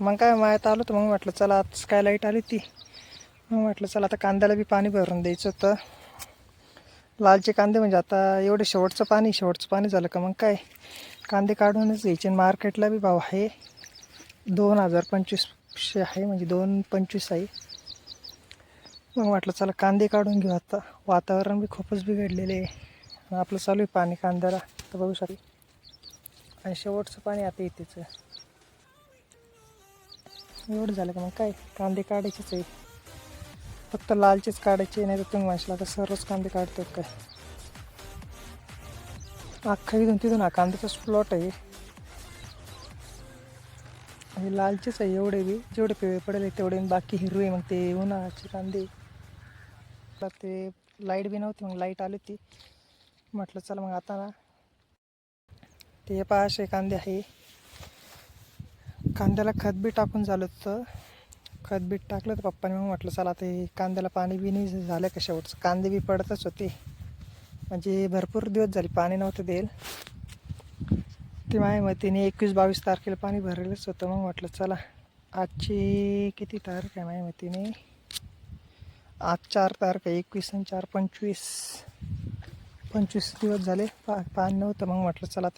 मग काय मायात आलो तर मग म्हटलं चला आज काय लाइट आली ती. मग म्हटलं चला आता कांद्याला बी पाणी भरून द्यायचं होतं. लालचे कांदे म्हणजे आता एवढे शेवटचं पाणी शेवटचं पाणी झालं का मग काय? कांदे काढूनच घ्यायचे. आणि मार्केटला बी भाव आहे. दोन हजार पंचवीसशे आहे म्हणजे दोन पंचवीस आहे. मग म्हटलं चला कांदे काढून घेऊ आता. वातावरण बी खूपच बिघडलेले आहे. आपलं चालू आहे पाणी कांद्याला तर बघू शकतो. आणि शेवटचं पाणी आता येतेच. एवढं झालं का मग काय? कांदे काढायचेच आहे. फक्त लालचेच काढायचे नाही तर तुम्ही माणसाला आता सर्वच कांदे काढतो काय? अख्खा इथून तिथून हा कांद्याचाच प्लॉट आहे. हे लालचेच आहे एवढे बी. जेवढे पिवळे पडेल तेवढे बाकी हिरवे मग ते उन्हाळ्याचे कांदे. तर ते लाइट बी नव्हती मग लाइट आली होती. म्हटलं चला मग आता ना. ते पहा कांदे आहे. कांद्याला खत बी टाकून झालं होतं. खत बीट टाकलं तर पप्पाने मग म्हटलं चला ते कांद्याला पाणी बी नाही झालं का शेवटचं? कांदे बी पडतच होते. म्हणजे भरपूर दिवस झाले पाणी नव्हतं देईल. ते माझ्या मतीने एकवीस बावीस तारखेला पाणी भरलेलंच होतं. मग म्हटलं चला आजची किती तारीख आहे माझ्या मतीने? आज चार तारीख आहे एकवीस आणि चार पंचवीस. पंचवीस दिवस झाले पा पाणी नव्हतं. मग म्हटलं चला